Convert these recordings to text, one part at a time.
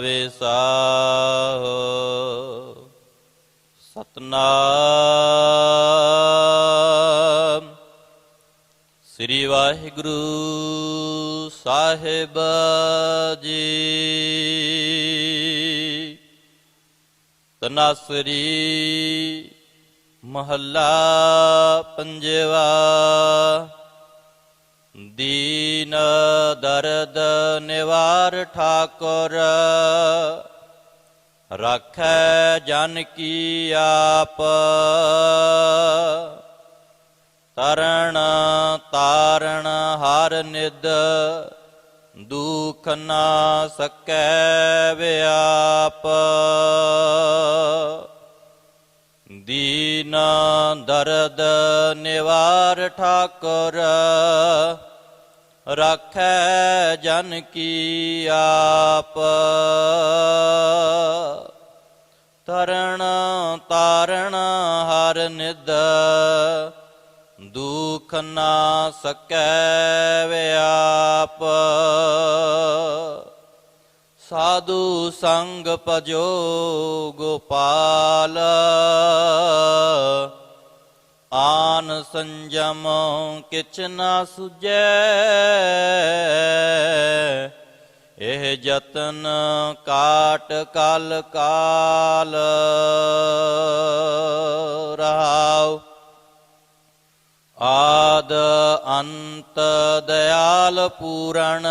ਵਿਸਾਹੋ ਸਤਨਾਮ। ਸ੍ਰੀ ਵਾਹਿਗੁਰੂ ਸਾਹਿਬ ਜੀ। ਤਨਾਸਰੀ ਮਹੱਲਾ ਪੰਜਵਾ ਦੀਨ ਦਰਦ ਨਿਵਾਰ ਠਾਕੁਰ। ਰੱਖੈ ਜਨ ਕੀ ਆਪ। ਤਰਣ ਤਾਰਣ ਹਰ ਨਿਦ ਦੁਖ ਨਾ ਸਕੈ ਵਿਆਪ। ਦੀਨ ਦਰਦ ਨਿਵਾਰ ਠਾਕੁਰ। ਰਾਖੈ ਜਨ ਕੀ ਆਪ। ਤਰਣ ਤਾਰਣ ਹਰ ਨਿਦ ਦੁਖ ਨਾ ਸਕੈ ਵਿਆਪ। ਸਾਧੂ ਸੰਗ ਭਜੋ ਗੋਪਾਲ। ਆਨ ਸੰਜਮ ਕਿਛ ਨਾ ਸੁਜੈ ਇਹ ਜਤਨ ਕਾਟ ਕਲ ਕਾਲ ਰਹਾਉ। ਆਦ ਅੰਤ ਦਇਆਲ ਪੂਰਨ,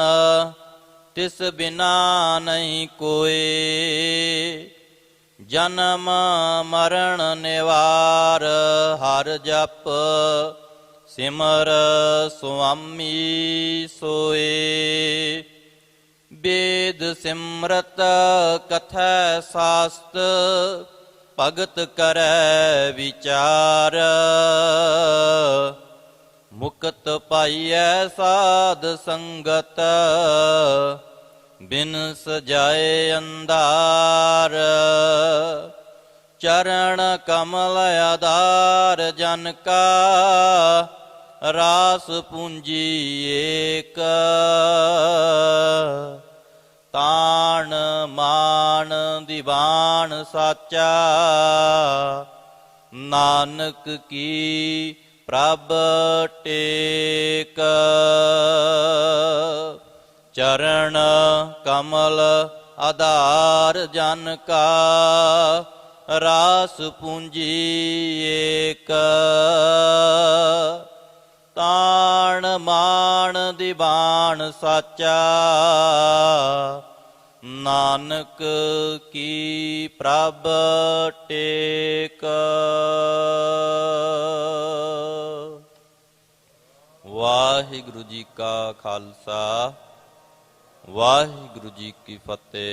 ਤਿਸ ਬਿਨਾ ਨਹੀਂ ਕੋਏ ਜਨਮ ਮਰਨ ਨਿਵਾਰ, ਹਰ ਜਪ ਸਿਮਰ ਸੁਆਮੀ ਸੋਏ। ਵੇਦ ਸਿਮਰਤ ਕਥੈ ਸਾਸਤ, ਭਗਤ ਕਰੈ ਵਿਚਾਰ। ਮੁਕਤ ਪਾਈਐ ਸਾਧ ਸੰਗਤ ਬਿਨ ਸਜਾਏ ਅੰਧਾਰ, ਚਰਨ ਕਮਲ ਆਧਾਰ, ਜਨ ਕਾ ਰਾਸ ਪੂੰਜੀ ਏਕ। ਤਾਣ ਮਾਨ ਦੀਵਾਨ ਸਾਚਾ, ਨਾਨਕ ਕੀ ਪ੍ਰਭ ਟੇ ਚਰਨ ਕਮਲ ਆਧਾਰ ਜਨ ਕਾ, ਰਾਸ ਪੂੰਜੀ ਏਕ। ਤਾਣ ਮਾਣ ਦੀਵਾਨ ਸਾਚਾ, ਨਾਨਕ ਕੀ ਪ੍ਰਭ ਟੇਕ। ਵਾਹਿਗੁਰੂ ਜੀ ਕਾ ਖਾਲਸਾ। ਵਾਹਿਗੁਰੂ ਜੀ ਕੀ ਫਤਿਹ।